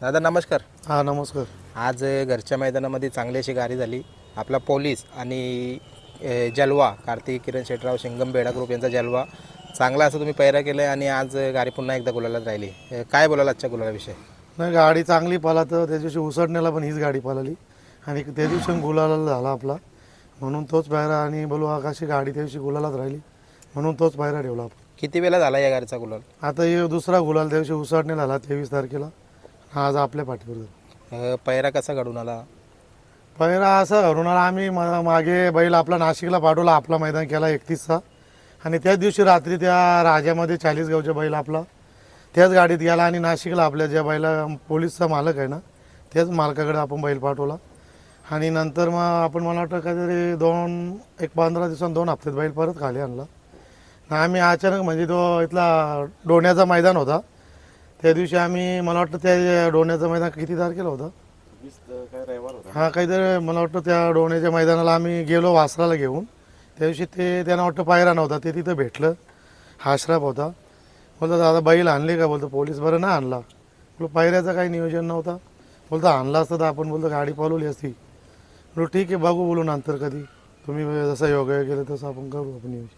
दादा नमस्कार. हा नमस्कार. आज घरच्या मैदानामध्ये चांगली अशी गाडी झाली. आपला पोलीस आणि जलवा कार्तिक किरण शेटराव शिंगम बेडा ग्रुप यांचा जलवा. चांगला असं तुम्ही पैरा केलं आहे आणि आज गाडी पुन्हा एकदा गुलालात राहिली. काय बोलाल आजच्या गुलालाविषयी? नाही गाडी चांगली पाला तर त्या दिवशी उसडण्याला पण हीच गाडी पालाली आणि त्या दिवशी गुलाला झाला आपला. म्हणून तोच पायरा आणि बोलू आकाशी गाडी त्या दिवशी गुलालाच राहिली. म्हणून तोच पायरा ठेवला आपण. किती वेळा झाला या गाडीचा गुलाल? आता हे दुसरा गुलाल त्या दिवशी उसडणे झाला तेवीस तारखेला. आज आपल्या पाठीवर. अ, पैरा कसा घडून आला? पहिला असं घरून आला आम्ही मा- मागे बैल आपला नाशिकला पाठवला आपला मैदान केला एकतीसचा. आणि त्याच दिवशी रात्री त्या राजामध्ये चाळीस गावच्या बैल आपला त्याच गाडीत गेला आणि नाशिकला आपल्या ज्या बैला पोलीसचा मालक आहे ना त्याच मालकाकडे आपण बैल पाठवला. आणि नंतर मग आपण मला वाटतं काहीतरी दोन एक पंधरा दिवसांत दोन हप्त्यात बैल परत खाली आणला. आणि आम्ही अचानक म्हणजे तो इथला डोण्याचा मैदान होता त्या दिवशी आम्ही मला वाटतं त्या डोण्याचं मैदान किती तारखेला होतं? हा काहीतरी मला वाटतं त्या डोण्याच्या मैदानाला आम्ही गेलो वासराला घेऊन. त्या दिवशी ते त्यांना वाटतं पायरा नव्हता ते तिथं भेटलं. हाशराप होता. बोलतो दादा बैल आणले का? बोलतो पोलीस बरं ना आणला. बोलतो पायऱ्याचं काही नियोजन नव्हता. बोलतो आणला असतं तर आपण बोलतो गाडी पळवली असती. बोलतो ठीक आहे बघू बोलू नंतर कधी. तुम्ही जसं योगा केलं तसं आपण करू आपण नियोजन.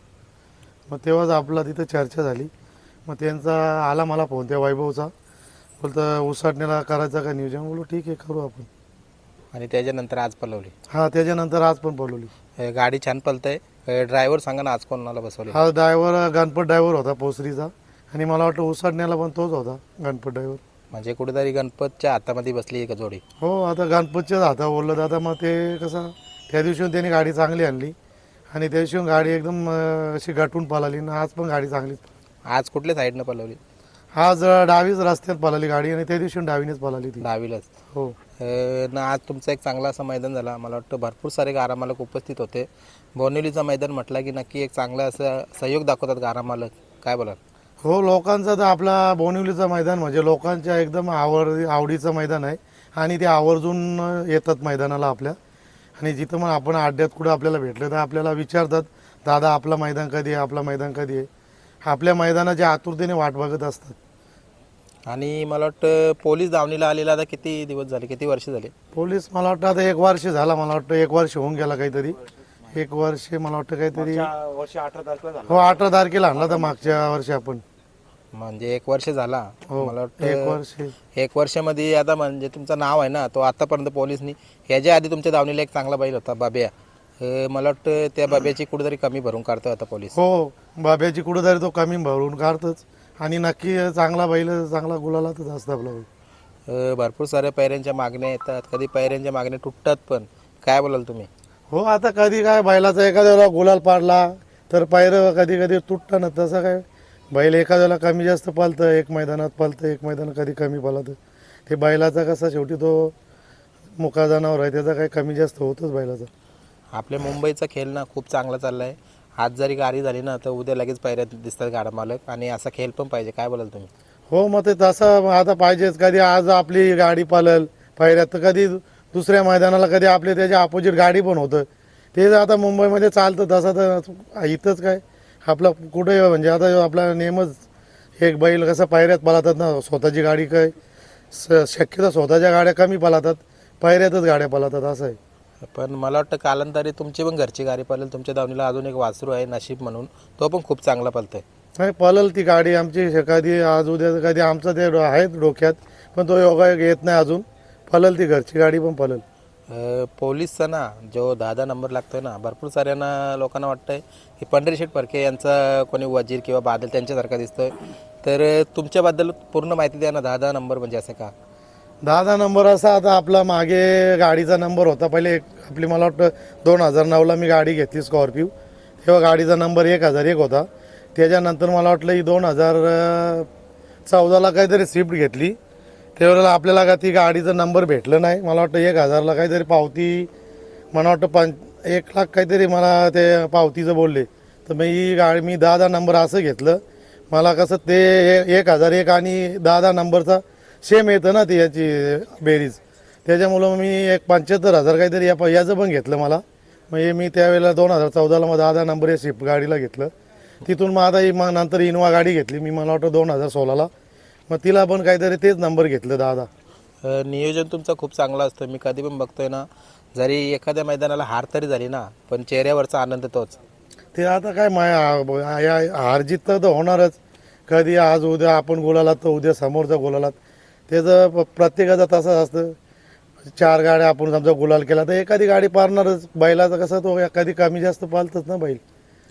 मग तेव्हाच आपला तिथं चर्चा झाली. मग त्यांचा आला मला फोन त्या वैभवचा. बोलतं उसाटण्याला करायचं का नियोजन? बोलू ठीक आहे करू आपण. आणि त्याच्यानंतर आज पलवली? हा त्याच्यानंतर आज पण अ, गाडी छान पलतंय. ड्रायव्हर सांगा ना आज कोणाला बसवले हा ड्रायव्हर गणपत ड्रायव्हर होता पोसरीचा. आणि मला वाटतं उसाडण्याला पण तोच होता गणपत ड्रायव्हर. म्हणजे कुठेतरी गणपतच्या हातामध्ये बसली का जोडी. हो आता गणपतच्याच हाता बोललं दादा मग ते कसं त्या दिवशी त्यांनी गाडी चांगली आणली. आणि त्या दिवशी गाडी एकदम अं, अशी गाठून पळाली. आणि आज पण गाडी चांगलीच आज कुठल्या साईडनं पलवली आज डावीच रस्त्यात पळाली गाडी आणि त्या दिवशी डावीनेच पळाली ती. दहावीलाच हो. ना आज तुमचा एक चांगला असा मैदान झाला. मला वाटतं भरपूर सारे गारा मालक उपस्थित होते. बोनिवलीचं मैदान म्हटलं की नक्की एक चांगला असं सहयोग दाखवतात गारा मालक. काय बोलाल? हो लोकांचा तर आपला बोनिवलीचं मैदान म्हणजे लोकांच्या एकदम आवड आवडीचं मैदान आहे. आणि ते आवर्जून येतात मैदानाला आपल्या. आणि जिथं मग आपण अड्ड्यात कुठं आपल्याला भेटलं तर आपल्याला विचारतात दादा आपलं मैदान कधी आहे? आपलं मैदान कधी आहे? आपल्या मैदानाच्या आतुरतेने वाट बघत असतात. आणि मला वाटतं पोलीस दावणीला आलेला आता किती दिवस झाले किती वर्ष झाले? पोलीस मला वाटतं आता एक वर्ष झाला मला वाटतं एक वर्ष होऊन गेला काहीतरी. एक वर्ष मला वाटतं काहीतरी हो अठरा तारखेला आणला तर मागच्या वर्षी आपण. म्हणजे एक वर्ष झाला. हो मला एक वाटतं वर्ष. एक वर्षामध्ये आता म्हणजे तुमचं नाव आहे ना तो आतापर्यंत पोलीसनी ह्याच्या आधी तुमच्या दावणीला एक चांगला बैल होता बाब्या. मला वाटतं त्या बाब्याची कुठेतरी कमी भरून काढतो आता पोलीस. हो बाब्याची कुठंतरी तो कमी भरून काढतच. आणि नक्की चांगला बैल चांगला गुलालातच असतं आपला बैल अ, भरपूर साऱ्या पैऱ्यांच्या मागण्या येतात. कधी पैऱ्यांच्या मागण्या तुटतात पण. काय बोलाल तुम्ही? हो आता कधी काय बैलाचा एखाद्याला गुलाल पाडला तर पायरं कधी कधी तुटतं ना तसं काय? बैल एखाद्याला कमी जास्त पालतं एक मैदानात पालतं एक मैदान कधी कमी पालतं. ते बैलाचा कसा शेवटी तो मुका जनावर आहे त्याचा काही कमी जास्त होतच बैलाचा. आपल्या मुंबईचा खेळ ना खूप चांगला चालला आहे आज जरी गाडी झाली ना तर उद्या लगेच पैऱ्यात दिसतात गाडा मालक आणि असा खेळ पण पाहिजे. काय बोलाल तुम्ही? हो मग ते तसं आता पाहिजेच. कधी आज आपली गाडी पालल पायऱ्यात तर कधी दुसऱ्या मैदानाला कधी आपले त्याच्या अपोजिट गाडी पण होतं. ते आता मुंबईमध्ये चालतं तसं तर इथंच काय? आपलं कुठे म्हणजे आता आपला नेमच एक बैल कसं पायऱ्यात पलातात ना स्वतःची गाडी काय? स- शक्यतो स्वतःच्या गाड्या कमी पलातात पायऱ्यातच गाड्या पलातात असं आहे. पण मला वाटतं कालांतरी तुमची पण घरची गाडी पळेल. तुमच्या दावणीला अजून एक वासरू आहे नशीब म्हणून. तो पण खूप चांगला पळतोय. नाही पळल ती गाडी आमची. कधी आज उद्या कधी आमचं ते डो- आहेत डोक्यात पण तो योगा येत नाही अजून. पळल ती घरची गाडी पण पळल. अ, पोलीसचा ना जो दहा दहा नंबर लागतोय ना भरपूर साऱ्यांना लोकांना वाटतंय की पंढरी शेठ फडके यांचा कोणी वजीर किंवा बादल त्यांच्यासारखा दिसतोय. तर तुमच्याबद्दल पूर्ण माहिती द्या ना दहा दहा नंबर म्हणजे असं का? दहा दहा नंबर असा आता आपला मागे गाडीचा नंबर होता. पहिले एक आपली मला वाटतं दोन हजार नऊला मी गाडी घेतली स्कॉर्पिओ तेव्हा गाडीचा नंबर एक हजार एक होता. त्याच्यानंतर मला वाटलं ही दोन हजार चौदाला काहीतरी स्विफ्ट घेतली. त्यावेळेला आपल्याला का ती गाडीचा नंबर भेटलं नाही. मला वाटतं एक हजारला काहीतरी पावती मला वाटतं पं एक लाख काहीतरी मला ते पावतीचं बोलले. तर मी ही गाडी मी दहा दहा नंबर असं घेतलं. मला कसं ते ए- एक हजार एक आणि दहा दहा नंबरचा सेम येतं ना ती याची बेरीज. त्याच्यामुळं मी एक पंच्याहत्तर हजार काहीतरी या याचं पण घेतलं मला. हे मी त्यावेळेला दोन हजार चौदाला मग दहा नंबर या स्विफ्ट गाडीला घेतलं. तिथून मग आता ही मग नंतर इनोवा गाडी घेतली. मी मला वाटतं दोन हजार सोळाला. मग तिला पण काहीतरी तेच नंबर घेतलं अ, नियोजन तुमचं खूप चांगलं असतं. मी कधी पण बघतोय ना जरी एखाद्या मैदानाला हार तरी झाली ना पण चेहऱ्यावरचा आनंद तोच. ते आता काय माय हारजीत तर होणारच. कधी आज उद्या आपण बोलालात तर उद्या समोरचा बोलालात त्याचं प- प्रत्येकाचं तसंच असतं. चार गाड्या आपण समजा गुलाल केला तर एखादी गाडी पारणारच बैलाचा कसं तो एखादी कमी जास्त पालतच ना बैल.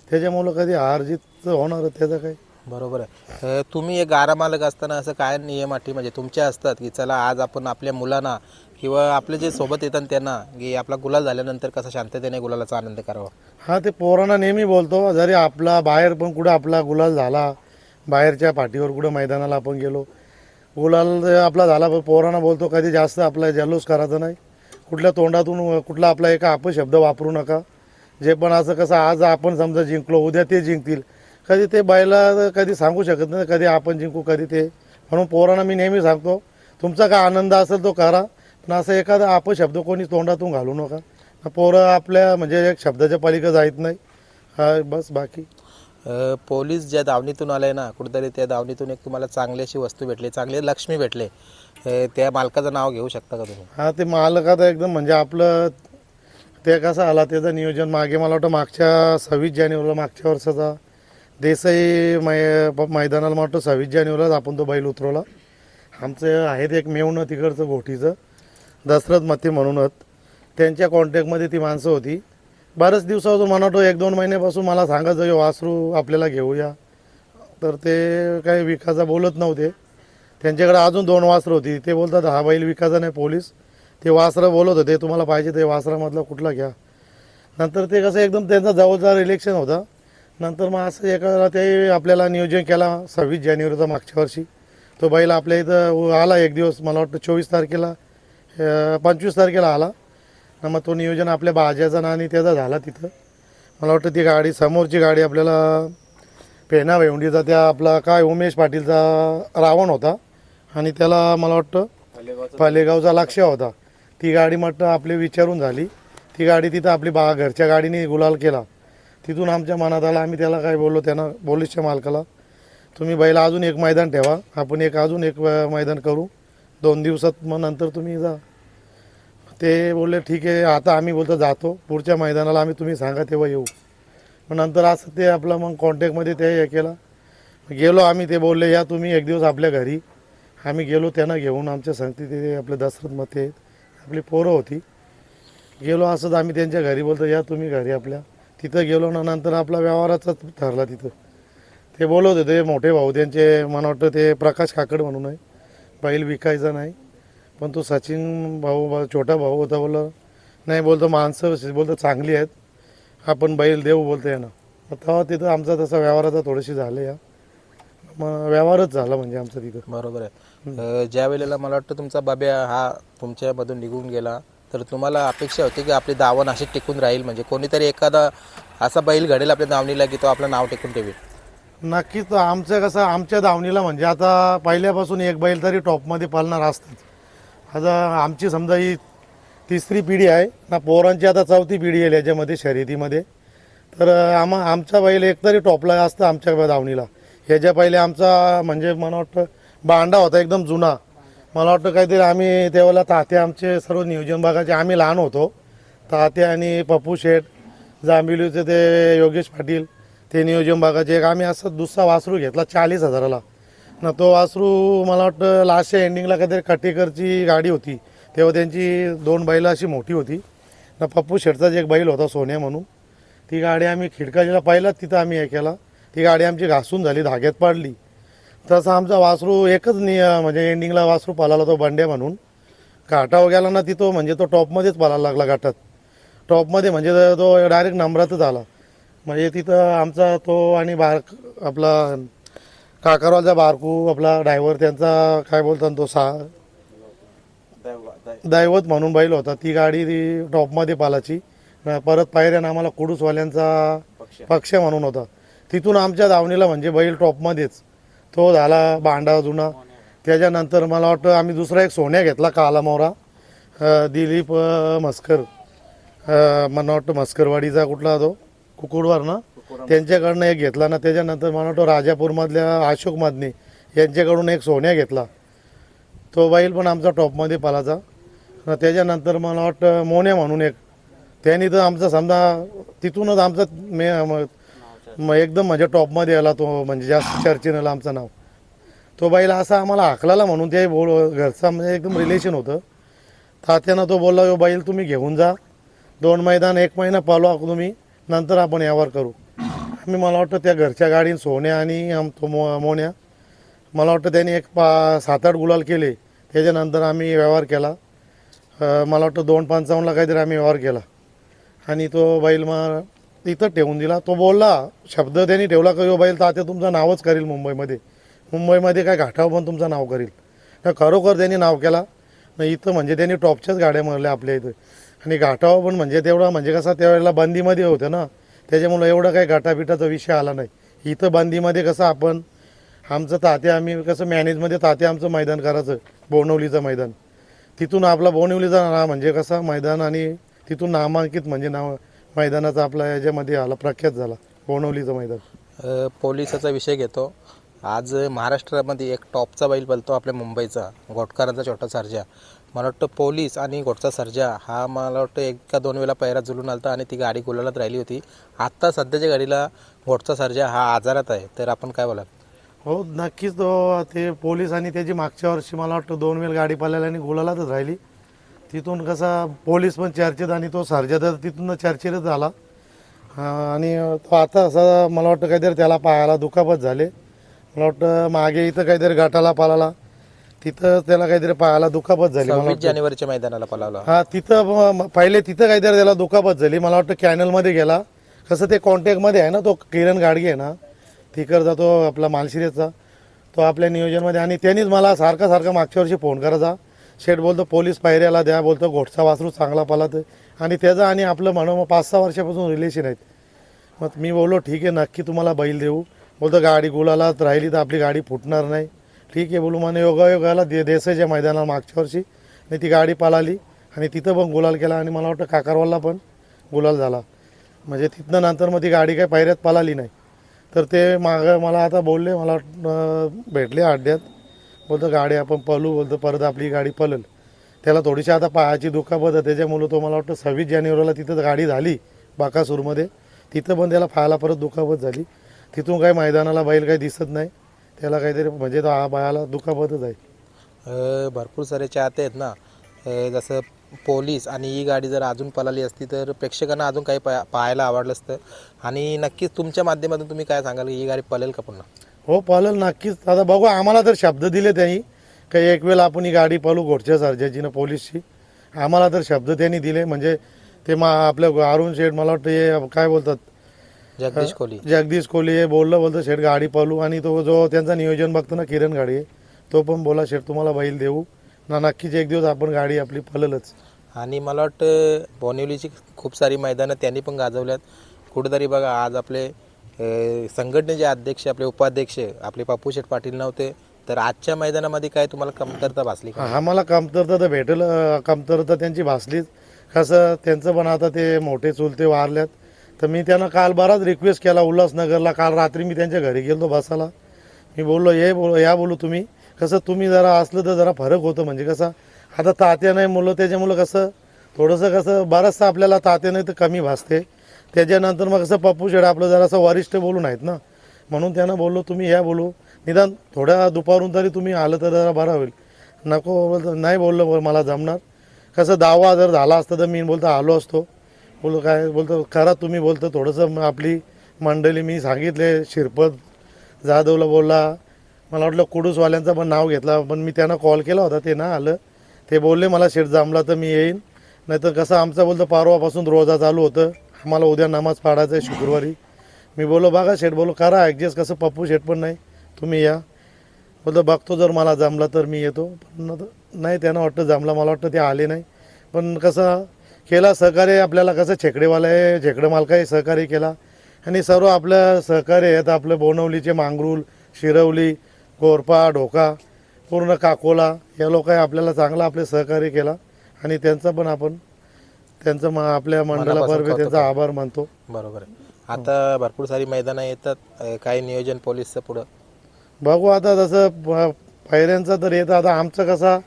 त्याच्यामुळं कधी हारजीत होणारच त्याचं काय बरोबर आहे. तुम्ही एक गारा मालक असताना असं काय नियम अटी म्हणजे तुमच्या असतात की चला आज आपण आपल्या मुलांना किंवा आपले जे सोबत येतात त्यांना की आपला गुलाल झाल्यानंतर कसा शांततेने गुलालाचा आनंद करावा? हा ते पोरांना नेहमी बोलतो. जरी आपला बाहेर पण कुठं आपला गुलाल झाला बाहेरच्या पाठीवर कुठं मैदानाला आपण गेलो बोलायला जर आपला झाला पोरांना बोलतो कधी जास्त आपला जल्लोष करायचा नाही. कुठल्या तोंडातून कुठला आपला एका अपशब्द वापरू नका. जे पण असं कसं आज आपण समजा जिंकलो उद्या ते जिंकतील. कधी ते बायला कधी सांगू शकत नाही कधी आपण जिंकू कधी ते. म्हणून पोरांना मी नेहमी सांगतो तुमचा काय आनंद असेल तो करा पण असं एखादा अपशब्द कोणी तोंडातून घालू नका. पोरं आपल्या म्हणजे एक शब्दाच्या पलीकडे जायत नाही. हा बस बाकी. पोलीस ज्या दावणीतून आले ना कुठेतरी त्या दावणीतून एक तुम्हाला चांगली अशी वस्तू भेटली चांगली लक्ष्मी भेटले. त्या मालकाचं नाव घेऊ शकता का तुम्ही? हा ते मालकाचं एकदम म्हणजे आपलं ते कसं आला त्याचं नियोजन मागे मला वाटतं मागच्या सव्वीस जानेवारीला मागच्या वर्षाचा. देसाई मै मैदानाला मला वाटतं सव्वीस जानेवारीलाच आपण तो बैल उतरवला. आमचं आहेत एक मेवणं तिकडचं घोटीचं दशरथ मते म्हणूनच. त्यांच्या कॉन्टॅक्टमध्ये ती माणसं होती. बऱ्याच दिवसापासून मला एक दोन महिन्यापासून मला सांगायचं "हे वासरू आपल्याला घेऊया. तर ते काही विकासा बोलत नव्हते. त्यांच्याकडे अजून दोन वासरं होती. ते बोलतात हा बैल विकायचा नाही पोलीस. ते वासरं बोलत होते तुम्हाला पाहिजे ते वासरामधला कुठला घ्या. नंतर ते कसं एकदम त्यांचा जवळचा रिलेक्शन होता. नंतर मग असं एका ते आपल्याला नियोजन केला सव्वीस जानेवारीचा मागच्या वर्षी. तो बैल आपल्या इथं आला एक दिवस मला वाटतं चोवीस तारखेला पंचवीस तारखेला आला. आणि मग तो नियोजन आपल्या भाज्याचा ना आणि त्याचा झाला तिथं. मला वाटतं ती गाडी समोरची गाडी आपल्याला पेना भेवंडीचा त्या आपला काय उमेश पाटीलचा रावण होता. आणि त्याला मला वाटतं पालेगावचा लक्ष होता. ती गाडी म्हटलं आपली विचारून झाली. ती गाडी तिथं आपली बा घरच्या गाडीने गुलाल केला. तिथून आमच्या मनात आला आम्ही त्याला काय बोललो त्यांना पोलीसच्या मालकाला तुम्ही बैला अजून एक मैदान ठेवा. आपण एक अजून एक मैदान करू. दोन दिवसात मग नंतर तुम्ही जा. ते बोलले ठीक आहे आता आम्ही बोलतो जातो. पुढच्या मैदानाला आम्ही तुम्ही सांगा तेव्हा येऊ. मग नंतर असं ते आपलं मग कॉन्टॅक्टमध्ये ते हे केलं. गेलो आम्ही ते बोलले या तुम्ही एक दिवस आपल्या घरी. आम्ही गेलो त्यांना घेऊन आमच्या संगती ते आपले दशरथ मते आपली पोरं होती. गेलो असंच आम्ही त्यांच्या घरी बोलतो या तुम्ही घरी आपल्या. तिथं गेलो ना नंतर आपला व्यवहाराचाच ठरला तिथं. ते बोलत होते मोठे भाऊ त्यांचे मला वाटतं ते प्रकाश काकड म्हणून आहे. बैल विकायचा नाही. पण तो सचिन भाऊ छोटा भाऊ होता बोलला नाही बोलतो माणसं बोलतो चांगली आहेत. आपण बैल देऊ बोलतो यानं तेव्हा तिथं आमचा तसा व्यवहाराचा थोडीशी झालं या मग व्यवहारच झाला म्हणजे आमचा तिथं. बरोबर आहे. ज्या वेळेला मला वाटतं तुमचा बाब्या हा तुमच्यामधून निघून गेला तर तुम्हाला अपेक्षा होती की आपली दावण अशी टिकून राहील? म्हणजे कोणीतरी एखादा असा बैल घडेल आपल्या दावणीला की तो आपलं नाव टिकून ठेवेल? नक्कीच आमचं कसं आमच्या दावणीला म्हणजे आता पहिल्यापासून एक बैल तरी टॉपमध्ये पालणार असतात. आता आमची समजा ही तिसरी पिढी आहे. ना पोरांची आता चौथी पिढी आहे याच्यामध्ये शर्यतीमध्ये. तर आम्हा आमचा बैल एक तरी टॉपला असतं आमच्या धावणीला ह्याच्या पहिले आमचा म्हणजे मला वाटतं बांडा होता एकदम जुना. मला वाटतं काहीतरी आम्ही तेव्हाला तात्या आमचे सर्व नियोजन भागाचे आम्ही लहान होतो. तात्या आणि पप्पू शेठ जांबिलीचे ते योगेश पाटील ते नियोजन भागाचे एक आम्ही असं दुसरा वासरू घेतला चाळीस हजाराला. ना तो वासरू मला वाटतं लास्टच्या एंडिंगला काहीतरी कटेकरची गाडी होती. तेव्हा त्यांची दोन बैलं अशी मोठी होती. ना पप्पू शेटचाच एक बैल होता सोन्या म्हणून. ती गाडी आम्ही खिडकाजीला पहिलाच तिथं आम्ही हे केला. ती गाडी आमची घासून झाली धाग्यात पडली. तसं आमचा वासरू एकच नि म्हणजे एंडिंगला वासरू पालाला तो बंड्या म्हणून. घाटावर गेला ना तिथं म्हणजे तो टॉपमध्येच पालायला लागला घाटात. टॉपमध्ये म्हणजे तो डायरेक्ट नंबरातच आला. म्हणजे तिथं आमचा तो आणि बार आपला काकारवालचा बारकू आपला ड्रायव्हर त्यांचा काय बोलतात तो सा दैवत. म्हणून बैल होता. ती गाडी ती टॉपमध्ये पालाची. परत पायऱ्यानं आम्हाला कुडूसवाल्यांचा पक्ष. म्हणून होता. तिथून आमच्या दावणीला म्हणजे बैल टॉपमध्येच. तो झाला भांडा जुना. त्याच्यानंतर मला वाटतं आम्ही दुसरा एक सोन्या घेतला काला मोरा. दिलीप मस्कर. मला वाटतं मस्करवाडीचा कुठला तो? कुकुडवार ना? त्यांच्याकडनं एक घेतला ना त्याच्यानंतर मला वाटतं राजापूरमधल्या अशोक मादनी यांच्याकडून एक सोन्या घेतला. तो बैल पण आमचा टॉपमध्ये पालाचा. त्याच्यानंतर मला वाटतं मोन्या म्हणून एक. त्यांनी तर आमचा समजा तिथूनच आमचा मे मग एकदम म्हणजे टॉपमध्ये आला तो म्हणजे जास्त चर्चेनं आला आमचं नाव. तो बैल असा आम्हाला हाकलाला म्हणून ते बोल घरचा म्हणजे एकदम रिलेशन होतं. तात्यानं तो बोलला "यो बैल तुम्ही घेऊन जा. दोन मैदान एक महिना पालो तुम्ही. नंतर आपण यावर करू. आम्ही मला वाटतं त्या घरच्या गाडीन सोन्या आणि आम तो मो मोन्या मला वाटतं त्यांनी एक पा सात आठ गुलाल केले. त्याच्यानंतर आम्ही व्यवहार केला. मला वाटतं दोन पंचावन्नला काहीतरी आम्ही व्यवहार केला. आणि तो बैल मग इथं ठेवून दिला. तो बोलला शब्द त्यांनी ठेवला का यो बैल ते तुमचं नावच करील मुंबईमध्ये. मुंबईमध्ये काय घाटावर पण तुमचं नाव करील. तर खरोखर त्यांनी नाव केला. न इथं म्हणजे त्यांनी टॉपच्याच गाड्या मारल्या आपल्या इथं. आणि घाटावर पण म्हणजे तेवढा म्हणजे कसा त्यावेळेला बंदीमध्ये होतं ना. त्याच्यामुळं एवढं काही गाठाबिटाचा विषय आला नाही. इथं बंदीमध्ये कसं आपण आमचं तात्या आम्ही कसं मॅनेजमध्ये तात्या आमचं मैदान करायचं बोनवलीचं मैदान. तिथून आपला बोनवलीचा ना म्हणजे कसा मैदान आणि तिथून नामांकित म्हणजे नाव मैदानाचा आपला याच्यामध्ये आला प्रख्यात झाला बोनवलीचं मैदान. पोलिसाचा विषय घेतो. आज महाराष्ट्रामध्ये एक टॉपचा बैल बोलतो आपल्या मुंबईचा घोटकरांचा छोटा सारजा. मला वाटतं पोलीस आणि घोटचा सर्जा हा मला वाटतं एक का दोन वेळा पैरा जुलून आलता आणि ती गाडी गुलालात राहिली होती. आत्ता सध्याच्या गाडीला घोटचा सर्जा हा आजारात आहे. तर आपण काय बोलाल? हो नक्कीच तो ते पोलीस आणि त्याची मागच्या वर्षी मला वाटतं दोन वेळ गाडी पाल्याला आणि गुलालातच राहिली. तिथून कसा पोलीस पण चर्चेत आणि तो सर्जा तर तिथून चर्चेतच झाला. आणि तो आता असा मला वाटतं काहीतरी त्याला पायाला दुखापत झाले. मला वाटतं मागे इथं काहीतरी गाठाला पालाला तिथं त्याला काहीतरी पायाला दुखापत झाली. मला सव्वीस जानेवारीच्या मैदानाला पळावला हा तिथं म- म- पहिले तिथं काहीतरी त्याला दुखापत झाली. मला वाटतं कॅनलमध्ये गेला. कसं ते कॉन्टॅक्टमध्ये आहे ना तो किरण गाडगे आहे ना तिकडचा तो आपला मालशिरेचा. तो आपल्या नियोजनमध्ये आणि त्यांनीच मला सारखा सारखा मागच्या वर्षी फोन करायचा शेठ बोलतो पोलीस पायऱ्याला द्या बोलतो घोटचा वासरू चांगला पाला तर आणि त्याचं आणि आपलं म्हणून पाच सहा वर्षापासून रिलेशन आहेत. मग मी बोललो ठीक आहे नक्की तुम्हाला बैल देऊ. बोलतो गाडी गुलाला राहिली तर आपली गाडी फुटणार नाही. ठीक आहे बोलू म्हणे योगायोगाला दे देसाईच्या मैदानाला मागच्या वर्षी. आणि ती गाडी पळाली आणि तिथं पण गुलाल केला आणि मला वाटतं काकारवालला पण गुलाल झाला. म्हणजे तिथनं नंतर मग ती गाडी काही पायऱ्यात पळाली नाही. तर ते मागं मला आता बोलले मला वाटतं, भेटले अड्ड्यात बोलतो गाडी आपण पळू बोलतो परत आपली गाडी पळेल त्याला थोडीशी आता पायाची दुखापत आहे. त्याच्यामुळं तो मला वाटतं सव्वीस जानेवारीला तिथं गाडी झाली बाकासूरमध्ये. तिथं पण त्याला पायाला परत दुखापत झाली. तिथून काही मैदानाला बैल काही दिसत नाही. त्याला काहीतरी म्हणजे तो हा पायाला दुखापतच आहे. अ, भरपूर सारे चाहते आहेत ना. अ, जसं पोलीस आणि ही गाडी जर अजून पळाली असती तर प्रेक्षकांना अजून काही पा पाहायला आवडलं असतं. आणि नक्कीच तुमच्या माध्यमातून तुम्ही काय सांगाल की ही गाडी पळेल का पुन्हा? हो पळेल नक्कीच. आता बघू आम्हाला तर शब्द दिले त्यांनी. काही एक वेळ आपण ही गाडी पळू घोडच्या सर्जाचीनं पोलीसची. आम्हाला तर शब्द त्यांनी दिले. म्हणजे ते मा आपलं अरुण शेठ मला वाटतं हे काय बोलतात? जगदीश कोहली. जगदीश कोहली हे बोललं बोलतं शेठ गाडी पळू. आणि तो जो त्यांचा नियोजन बघतो ना किरण गाडी तो पण बोला शेठ तुम्हाला बैल देऊ. ना नक्कीच एक दिवस आपण गाडी आपली पळलच. आणि मला वाटतं बोनिवलीची खूप सारी मैदानं त्यांनी पण गाजवल्यात. कुठेतरी बघा आज आपले संघटनेचे अध्यक्ष आपले उपाध्यक्ष आपले बापू शेठ पाटील नव्हते. तर आजच्या मैदानामध्ये काय तुम्हाला कमतरता भासली आम्हाला कमतरता तर भेटेल कमतरता त्यांची भासलीच. कसं त्यांचं पण आता ते मोठे चुलते वारल्यात. तर मी त्यांना काल बराच रिक्वेस्ट केला उल्हासनगरला. काल रात्री मी त्यांच्या घरी गेलो बसायला. मी बोललो हे बोल या बोलू तुम्ही. कसं तुम्ही जरा असलं तर जरा फरक होतं म्हणजे कसं? आता तात्या नाही मुलं त्याच्यामुळं कसं? थोडंसं कसं बरंचसं आपल्याला तात्या नाही तर कमी भासते. त्याच्यानंतर मग कसं पप्पू शेड आपलं जरासं वरिष्ठ बोलून आहेत ना. म्हणून त्यांना बोललो तुम्ही या बोलू. निदान थोड्या दुपारून तरी तुम्ही आलं तर जरा बरं होईल. नको बोलतो नाही बोललो मला जमणार. कसं दावा जर झाला असता तर मी बोलतो आलो असतो. बोलतो काय बोलतो करा तुम्ही बोलतो थोडंसं मग आपली मंडळी मी सांगितले शिरपत जाधवला बोलला. मला वाटलं कुडूसवाल्यांचं पण नाव घेतला पण मी त्यांना कॉल केला होता ते ना आलं. ते बोलले मला शेट जमला तर मी येईन. नाहीतर कसं आमचं बोलतं पारवापासून रोजा चालू होतं. आम्हाला उद्या नमाज पाडायचं आहे शुक्रवारी. मी बोलो बघा शेठ बोलो करा ॲडजस्ट कसं पप्पू शेठ पण नाही. तुम्ही या. बोलतो बघतो जर मला जमला तर मी येतो. पण नाही त्यांना वाटतं जमला मला वाटतं ते आले नाही. पण कसं केला सहकार्य आपल्याला कसं छेकडेवाला आहे छेकडे मालकाही सहकार्य केला. आणि सर्व आपलं सहकार्य आहेत आपलं बोनवलीचे मांगरूल शिरवली गोरपा ढोका पूर्ण काकोला या लोकांनी आपल्याला चांगला आपले सहकार्य केला. आणि त्यांचा पण आपण त्यांचं म आपल्या कौतुक त्यांचा आभार मानतो. बरोबर आहे. आता भरपूर सारी मैदानं येतात काही नियोजन पोलीसचं पुढं. बघू आता जसं प- पायऱ्यांचा तर येतं आता आमचं कसा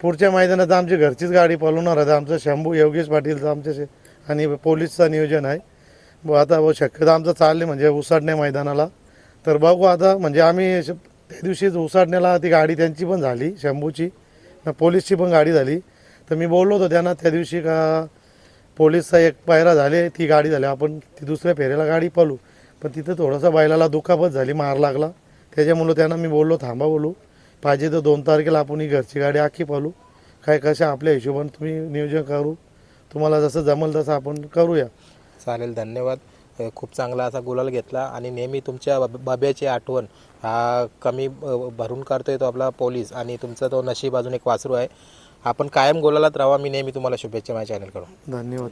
पुढच्या मैदानात आमची घरचीच गाडी पळवणार आहे आमचं शंभू योगेश पाटीलचं आमच्याशी आणि पोलीसचं नियोजन आहे. ब आता ब शक्यता आमचं चालले म्हणजे उसाडणे मैदानाला. तर बघू आता म्हणजे आम्ही श- त्या दिवशीच उसाडण्याला ती गाडी त्यांची पण झाली शंभूची. पोलीसची पण गाडी झाली. तर मी बोललो होतो त्यांना त्या दिवशी का पोलीसचा एक पायरा झाले ती गाडी झाली. आपण ती दुसऱ्या फेऱ्याला गाडी पळू पण तिथं थोडासा बैलाला दुखापत झाली मार लागला. त्याच्यामुळं त्यांना मी बोललो थांबा बोलू. पाहिजे तर दोन तारखेला आपण ही घरची गाडी आखी पालू. काय कशा आपल्या हिशोबाने तुम्ही नियोजन करू. तुम्हाला जसं जमल तसं आपण करूया. चालेल धन्यवाद. अ, खूप चांगला असा गुलाल घेतला आणि नेहमी तुमच्या बब- बाब्याची आठवण हा कमी अ, भरून काढतोय तो आपला पोलीस आणि तुमचा तो नशीब अजून एक वासरू आहे. आपण कायम गुलालात राहा. मी नेहमी तुम्हाला शुभेच्छा माझ्या चॅनलकडून धन्यवाद.